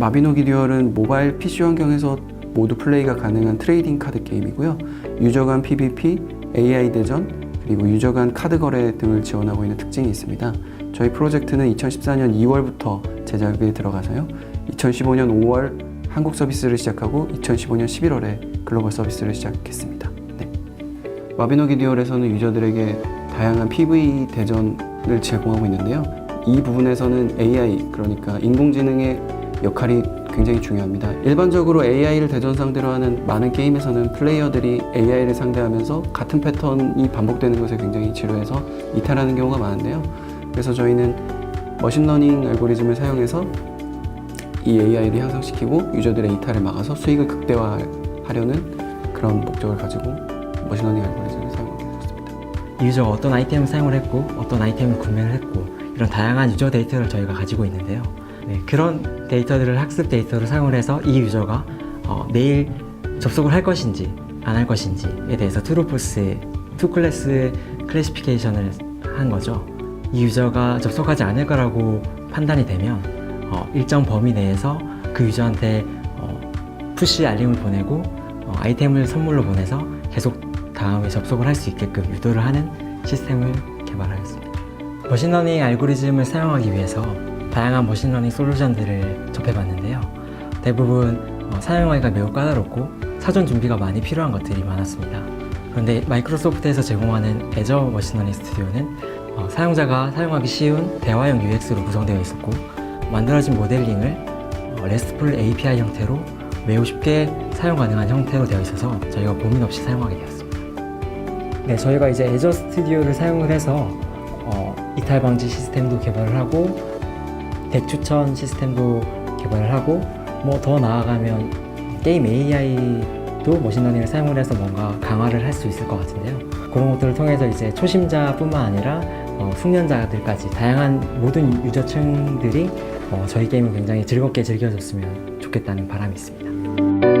와비노기 듀얼은 모바일 PC 환경에서 모두 플레이가 가능한 트레이딩 카드 게임이고요. 유저 간 PVP, AI 대전, 그리고 유저 간 카드 거래 등을 지원하고 있는 특징이 있습니다. 저희 프로젝트는 2014년 2월부터 제작에 들어가서요. 2015년 5월 한국 서비스를 시작하고 2015년 11월에 글로벌 서비스를 시작했습니다. 네. 와비노기 듀얼에서는 유저들에게 다양한 PV 대전을 제공하고 있는데요. 이 부분에서는 AI, 그러니까 인공지능의 역할이 굉장히 중요합니다. 일반적으로 AI를 대전 상대로 하는 많은 게임에서는 플레이어들이 AI를 상대하면서 같은 패턴이 반복되는 것에 굉장히 지루해서 이탈하는 경우가 많은데요. 그래서 저희는 머신러닝 알고리즘을 사용해서 이 AI를 향상시키고 유저들의 이탈을 막아서 수익을 극대화하려는 그런 목적을 가지고 머신러닝 알고리즘을 사용하게 되었습니다. 유저가 어떤 아이템을 사용을 했고 어떤 아이템을 구매를 했고 이런 다양한 유저 데이터를 저희가 가지고 있는데요. 네, 그런 데이터들을 학습 데이터를 사용을 해서 이 유저가 어, 내일 접속을 할 것인지 안 할 것인지에 대해서 트루포스의 투 클래스 클래시피케이션을 한 거죠. 이 유저가 접속하지 않을 거라고 판단이 되면 어, 일정 범위 내에서 그 유저한테 어, 푸시 알림을 보내고 어, 아이템을 선물로 보내서 계속 다음에 접속을 할 수 있게끔 유도를 하는 시스템을 개발하였습니다. 머신러닝 알고리즘을 사용하기 위해서 다양한 머신러닝 솔루션들을 접해봤는데요. 대부분 어, 사용하기가 매우 까다롭고 사전 준비가 많이 필요한 것들이 많았습니다. 그런데 마이크로소프트에서 제공하는 애저 머신러닝 스튜디오는 어, 사용자가 사용하기 쉬운 대화형 UX로 구성되어 있었고 만들어진 모델링을 어, RESTful API 형태로 매우 쉽게 사용 가능한 형태로 되어 있어서 저희가 고민 없이 사용하게 되었습니다. 네, 저희가 이제 애저 스튜디오를 사용을 해서 어, 이탈 방지 시스템도 개발을 하고 덱 추천 시스템도 개발을 하고 뭐 더 나아가면 게임 AI도 머신러닝을 사용을 해서 뭔가 강화를 할 수 있을 것 같은데요. 그런 것들을 통해서 이제 초심자뿐만 아니라 어, 숙련자들까지 다양한 모든 유저층들이 어, 저희 게임을 굉장히 즐겁게 즐겨줬으면 좋겠다는 바람이 있습니다.